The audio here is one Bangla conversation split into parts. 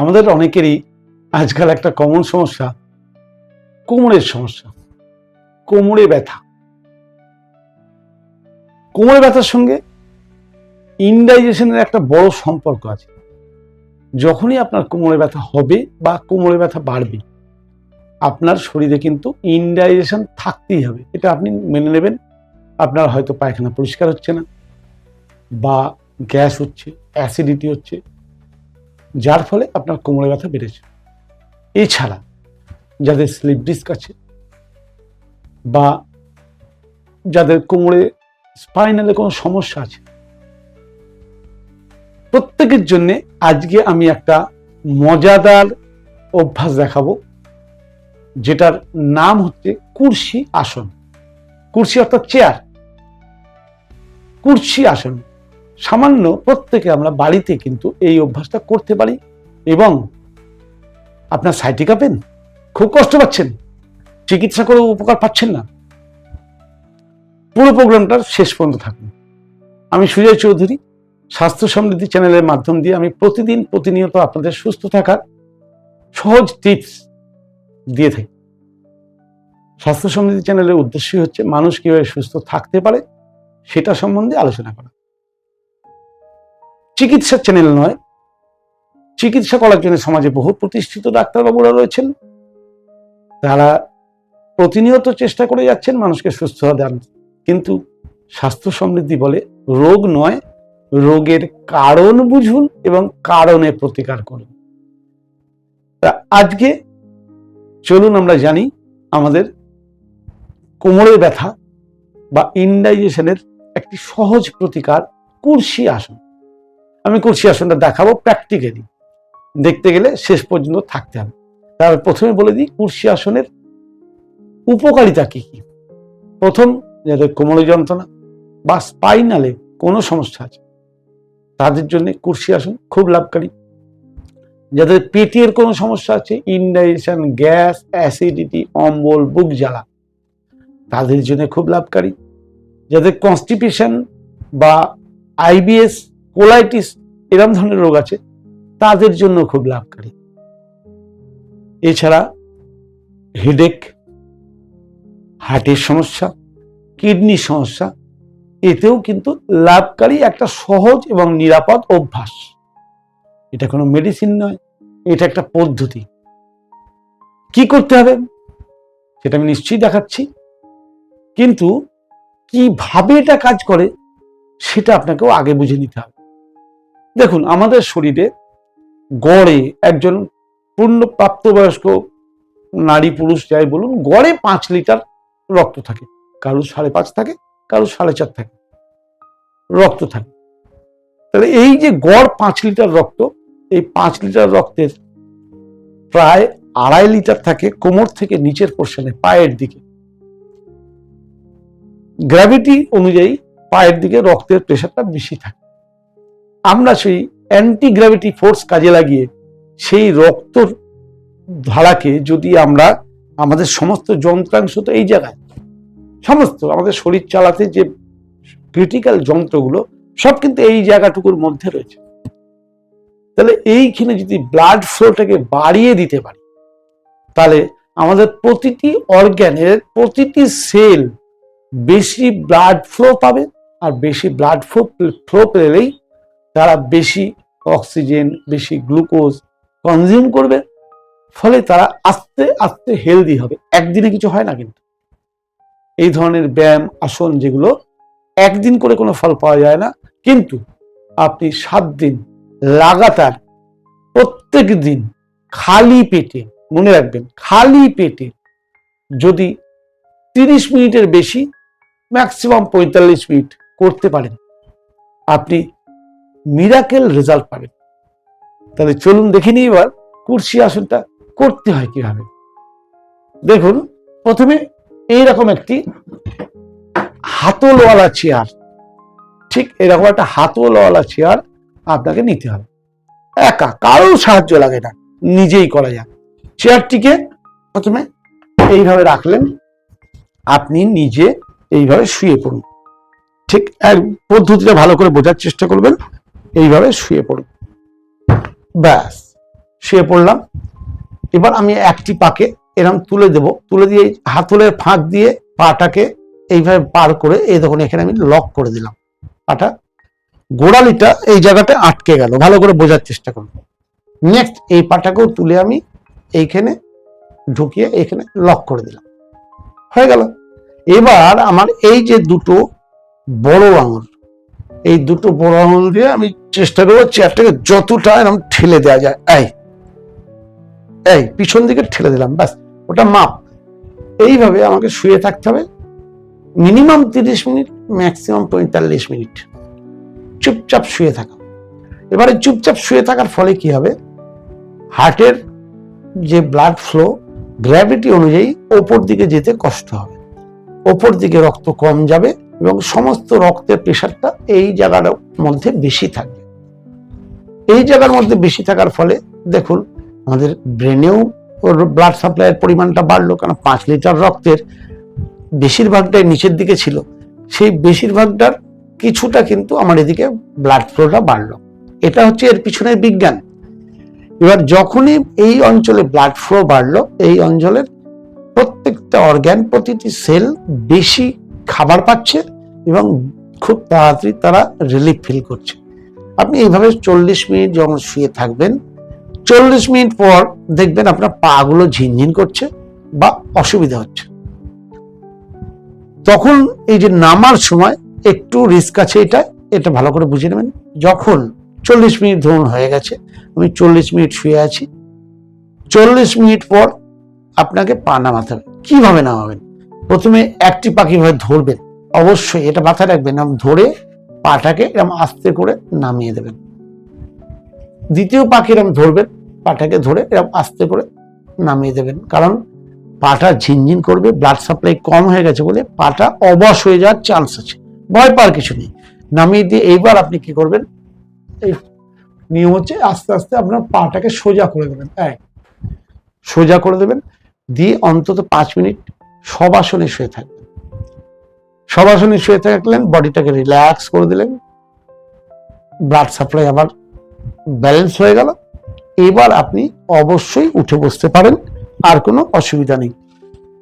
আমাদের অনেকেরই আজকাল একটা কমন সমস্যা, কোমরের সমস্যা, কোমরে ব্যথা। কোমরে ব্যথার সঙ্গে ইনডাইজেশনের একটা বড় সম্পর্ক আছে। যখনই আপনার কোমরে ব্যথা হবে বা কোমরে ব্যথা বাড়বে, আপনার শরীরে কিন্তু ইনডাইজেশন থাকতেই হবে। এটা আপনি মেনে নেবেন। আপনার হয়তো পায়খানা পরিষ্কার হচ্ছে না বা গ্যাস হচ্ছে অ্যাসিডিটি হচ্ছে যার ফলে আপনার কোমরে ব্যথা বেড়েছে। এছাড়া যাদের স্লিপ ডিস্ক আছে বা যাদের কোমরে স্পাইনালে কোনো সমস্যা আছে, প্রত্যেকের জন্যে আজকে আমি একটা মজাদার অভ্যাস দেখাবো, যেটার নাম হচ্ছে কুর্সি আসন। কুর্সি অর্থাৎ চেয়ার। কুর্সি আসন। সামান্য প্রত্যেকে আমরা বাড়িতে কিন্তু এই অভ্যাসটা করতে পারি এবং আপনার সাইটিকা পেন খুব কষ্ট পাচ্ছেন, চিকিৎসা করে উপকার পাচ্ছেন না। পুরো প্রোগ্রামটার শেষ পর্যন্ত থাকুন। আমি সুজয় চৌধুরী, স্বাস্থ্য সমৃদ্ধি চ্যানেলের মাধ্যম দিয়ে আমি প্রতিদিন প্রতিনিয়ত আপনাদের সুস্থ থাকার সহজ টিপস দিয়ে থাকি। স্বাস্থ্য সমৃদ্ধি চ্যানেলের উদ্দেশ্যই হচ্ছে মানুষ কীভাবে সুস্থ থাকতে পারে সেটা সম্বন্ধে আলোচনা করা। চিকিৎসার চ্যানেল নয়। চিকিৎসা করার জন্য সমাজে বহু প্রতিষ্ঠিত ডাক্তারবাবুরা রয়েছেন। তারা প্রতিনিয়ত চেষ্টা করে যাচ্ছেন মানুষকে সুস্থ দেন কিন্তু স্বাস্থ্য সমৃদ্ধি বলে রোগ নয়, রোগের কারণ বুঝুন এবং কারণে প্রতিকার করুন। তা আজকে চলুন আমরা জানি আমাদের কোমরের ব্যথা বা ইনডাইজেশনের একটি সহজ প্রতিকার, কুর্সি আসন। আমি কুর্সি আসনটা দেখাবো প্র্যাকটিক্যালি দেখতে গেলে শেষ পর্যন্ত থাকতে হবে। তার প্রথমে বলে দিই, কুর্সি আসনের উপকারিতা কি কি? প্রথম, যাদের কোমরে যন্ত্রণা বা স্পাইনালে কোনো সমস্যা আছে, তাদের জন্য কুর্সি আসন খুব লাভকারী। যাদের পেটের কোনো সমস্যা আছে ইনডাইজেশন গ্যাস অ্যাসিডিটি অম্বল, বুক জ্বালা, তাদের জন্য খুব লাভকারী। যাদের কনস্টিপেশন বা আইবিএস কোলাইটিস এরম ধরনের রোগ আছে, তাদের জন্য খুব লাভকারী। এছাড়া হেডেক হার্টের সমস্যা কিডনি সমস্যা, এতেও কিন্তু লাভকারী একটা সহজ এবং নিরাপদ অভ্যাস। এটা কোনো মেডিসিন নয়, এটা একটা পদ্ধতি। কি করতে হবে? সেটা আমি নিশ্চয়ই দেখাচ্ছি। কিন্তু কীভাবে এটা কাজ করে, সেটা আপনাকেও আগে বুঝে নিতে হবে। দেখুন, আমাদের শরীরে গড়ে একজন পূর্ণ প্রাপ্তবয়স্ক নারী পুরুষ যাই বলুন, গড়ে পাঁচ লিটার রক্ত থাকে। কারও সাড়ে পাঁচ থাকে কারও সাড়ে চার থাকে। রক্ত থাকে। তাহলে এই যে গড় পাঁচ লিটার রক্ত, এই পাঁচ লিটার রক্তের প্রায় আড়াই লিটার থাকে কোমর থেকে নিচের পোর্শনে পায়ের দিকে। গ্র্যাভিটি অনুযায়ী পায়ের দিকে রক্তের প্রেশারটা বেশি থাকে। আমরা সেই অ্যান্টি গ্র্যাভিটি ফোর্স কাজে লাগিয়ে সেই রক্ত ধারাকে যদি আমরা আমাদের সমস্ত যন্ত্রাংশ তো এই জায়গায়, সমস্ত আমাদের শরীর চালাতে যে ক্রিটিক্যাল যন্ত্রগুলো সব কিন্তু এই জায়গাটুকুর মধ্যে রয়েছে। তাহলে এইখানে যদি ব্লাড ফ্লোটাকে বাড়িয়ে দিতে পারি, তাহলে আমাদের প্রতিটি অর্গ্যানের প্রতিটি সেল বেশি ব্লাড ফ্লো পাবে আর বেশি ব্লাড ফ্লো ফ্লো পেলেই তারা বেশি অক্সিজেন বেশি গ্লুকোজ কনজিউম করবে, ফলে তারা আস্তে আস্তে হেলদি হবে। একদিনে কিছু হয় না কিন্তু। এই ধরনের ব্যায়াম, আসন যেগুলো একদিন করে কোনো ফল পাওয়া যায় না, কিন্তু আপনি সাত দিন লাগাতার প্রত্যেক দিন খালি পেটে, মনে রাখবেন, খালি পেটে যদি তিরিশ মিনিটের বেশি ম্যাক্সিমাম পঁয়তাল্লিশ মিনিট করতে পারেন। আপনি মিরাকেল রেজাল্ট পাবেন তাহলে চলুন দেখে নিই এবার কুর্সি আসনটা করতে হয় কীভাবে। দেখুন, প্রথমে এইরকম একটি হাতলওয়ালা চেয়ার ঠিক এরকম একটা হাতলওয়ালা চেয়ার আপনাকে নিতে হবে। একা, কারোর সাহায্য লাগে না, নিজেই করা যায় চেয়ারটিকে প্রথমে এইভাবে রাখলেন, আপনি নিজে এইভাবে শুয়ে পড়ুন। ঠিক এক পদ্ধতিটা ভালো করে বোঝার চেষ্টা করবেন। এইভাবে শুয়ে পড়ুন ব্যাস, শুয়ে পড়লাম। এবার আমি একটি পাকে এরম তুলে দেব। তুলে দিয়ে হাতলের ফাঁক দিয়ে পাটাকে এইভাবে পার করে এই দেখুন, এখানে আমি লক করে দিলাম। পাটা, গোড়ালিটা এই জায়গাটা আটকে গেল। ভালো করে বোঝার চেষ্টা করুন। নেক্সট এই পাটাকেও তুলে আমি এইখানে ঢুকিয়ে এখানে লক করে দিলাম। হয়ে গেল। এবার আমার এই যে দুটো বড় আঙুল এই দুটো বড় আঙুল দিয়ে আমি চেষ্টা করব চেয়ারটাকে যতটা এরকম ঠেলে দেওয়া যায়। এই এই, পিছন দিকে ঠেলে দিলাম, ব্যাস, ওটা মাপ। এইভাবে আমাকে শুয়ে থাকতে হবে। মিনিমাম তিরিশ মিনিট ম্যাক্সিমাম পঁয়তাল্লিশ মিনিট। চুপচাপ শুয়ে থাকা। এবারে চুপচাপ শুয়ে থাকার ফলে কি হবে? হার্টের যে ব্লাড ফ্লো গ্র্যাভিটি অনুযায়ী ওপর দিকে যেতে কষ্ট হবে। ওপর দিকে রক্ত কম যাবে। এবং সমস্ত রক্তের প্রেশারটা এই জায়গার মধ্যে বেশি থাকবে এই জায়গার মধ্যে বেশি থাকার ফলে দেখুন, আমাদের ব্রেনেও ব্লাড সাপ্লাইয়ের পরিমাণটা বাড়লো, কারণ পাঁচ লিটার রক্তের বেশিরভাগটাই নিচের দিকে ছিল। সেই বেশিরভাগটার কিছুটা কিন্তু আমার এদিকে ব্লাড ফ্লোটা বাড়লো। এটা হচ্ছে এর পিছনের বিজ্ঞান। এবার যখনই এই অঞ্চলে ব্লাড ফ্লো বাড়লো, এই অঞ্চলের প্রত্যেকটা অর্গ্যান প্রতিটি সেল বেশি খাবার পাচ্ছে এবং খুব তাড়াতাড়ি তারা রিলিফ ফিল করছে। আপনি এইভাবে চল্লিশ মিনিট যখন শুয়ে থাকবেন, চল্লিশ মিনিট পর দেখবেন আপনার পাগুলো ঝিনঝিন করছে বা অসুবিধা হচ্ছে। তখন এই যে নামার সময় একটু রিস্ক আছে এটা এটা ভালো করে বুঝে নেবেন। যখন চল্লিশ মিনিট ধরুন হয়ে গেছে, আমি চল্লিশ মিনিট শুয়ে আছি, চল্লিশ মিনিট পর আপনাকে পা নামাতে হবে। কীভাবে নামাবেন? প্রথমে একটি পাখি ভাবে ধরবেন। অবশ্যই এটা মাথায় রাখবেন, এরম ধরে পাটাকে এরম আস্তে করে নামিয়ে দেবেন। দ্বিতীয় পাখি এরম ধরবেন, পাটাকে ধরে এরম আস্তে করে নামিয়ে দেবেন। কারণ পাটা ঝিনঝিন করবে ব্লাড সাপ্লাই কম হয়ে গেছে বলে পাটা অবশ হয়ে যাওয়ার চান্স আছে। ভয় পাওয়ার কিছু নেই। নামিয়ে দিয়ে এইবার আপনি কি করবেন, এই নিয়ম হচ্ছে আস্তে আস্তে আপনার পাটাকে সোজা করে দেবেন। এক সোজা করে দেবেন। দিয়ে অন্তত পাঁচ মিনিট সবাসনে শুয়ে থাকবেন সবাসনে শুয়ে থাকলেন, বডিটাকে রিল্যাক্স করে দিলেন। ব্লাড সাপ্লাই আবার ব্যালেন্স হয়ে গেল। এবার আপনি অবশ্যই উঠে বসতে পারেন, আর কোনো অসুবিধা নেই।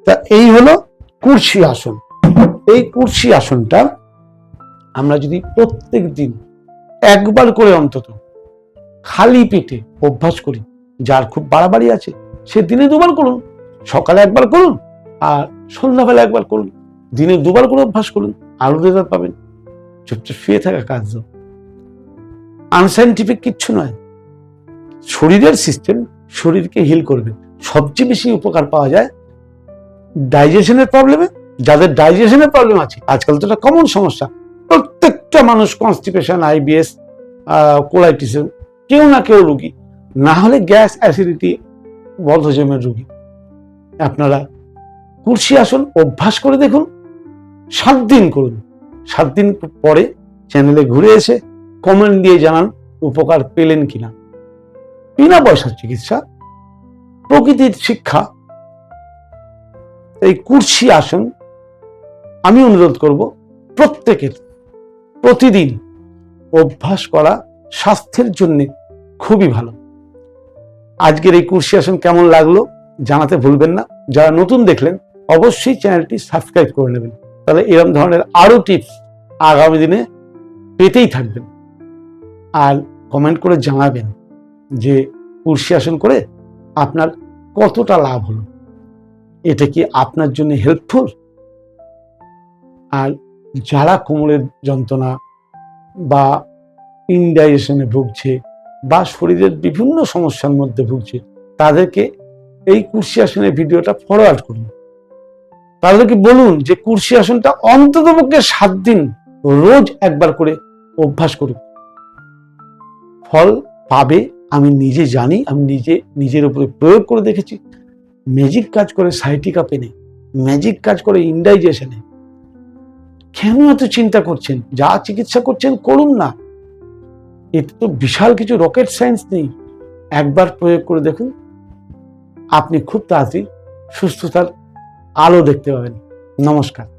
তা এই হলো কুর্সি আসন। এই কুর্সি আসনটা আমরা যদি প্রত্যেক দিন একবার করে অন্তত খালি পেটে অভ্যাস করি, যার খুব বাড়াবাড়ি আছে, সে দিনে দুবার করুন, সকালে একবার করুন আর সন্ধ্যাবেলা একবার করুন, দিনে দুবার করে অভ্যাস করুন আরও রেজাল্ট পাবেন। চুপচাপ শুয়ে থাকা কাজ আনসাইন্টিফিক কিচ্ছু নয়। শরীরের সিস্টেম শরীরকে হিল করবে। সবচেয়ে বেশি উপকার পাওয়া যায় ডাইজেশনের প্রবলেমে যাদের ডাইজেশনের প্রবলেম আছে, আজকাল তো একটা কমন সমস্যা। প্রত্যেকটা মানুষ কনস্টিপেশন আইবিএস কোলাইটিসের কেউ না কেউ রুগী। না হলে গ্যাস অ্যাসিডিটি বদহজমের রুগী। আপনারা কুর্সি আসন অভ্যাস করে দেখুন সাত দিন করুন। সাত দিন পরে চ্যানেলে ঘুরে এসে কমেন্ট দিয়ে জানান উপকার পেলেন কিনা। বিনা পয়সার চিকিৎসা, প্রকৃতির শিক্ষা। এই কুর্সি আসন আমি অনুরোধ করব প্রত্যেকের প্রতিদিন অভ্যাস করা স্বাস্থ্যের জন্য খুবই ভালো। আজকের এই কুর্সি আসন কেমন লাগল জানাতে ভুলবেন না। যারা নতুন দেখলেন অবশ্যই চ্যানেলটি সাবস্ক্রাইব করে নেবেন। তাহলে এরকম ধরনের আরও টিপস আগামী দিনে পেতেই থাকবেন। আর কমেন্ট করে জানাবেন যে কুর্সি আসন করে আপনার কতটা লাভ হলো। এটা কি আপনার জন্য হেল্পফুল আর যারা কোমরের যন্ত্রণা বা ইনডাইজেশনে ভুগছে বা শরীরের বিভিন্ন সমস্যার মধ্যে ভুগছে, তাদেরকে এই কুর্সি আসনের ভিডিওটা ফরওয়ার্ড করুন। তাদেরকে বলুন যে কুর্সি আসনটা অন্তত পক্ষে সাত দিন রোজ একবার করে অভ্যাস করুন। ফল পাবে, আমি নিজে জানি, আমি নিজে, নিজের উপরে প্রয়োগ করে দেখেছি। ম্যাজিক কাজ করে সাইটিকা পেনে ম্যাজিক কাজ করে ইনডাইজেশনে কেন এত চিন্তা করছেন? যা চিকিৎসা করছেন, করুন না। এতে তো বিশাল কিছু রকেট সায়েন্স নেই। একবার প্রয়োগ করে দেখুন, আপনি খুব তাড়াতাড়ি সুস্থতার আলো দেখতে পাবেন। নমস্কার।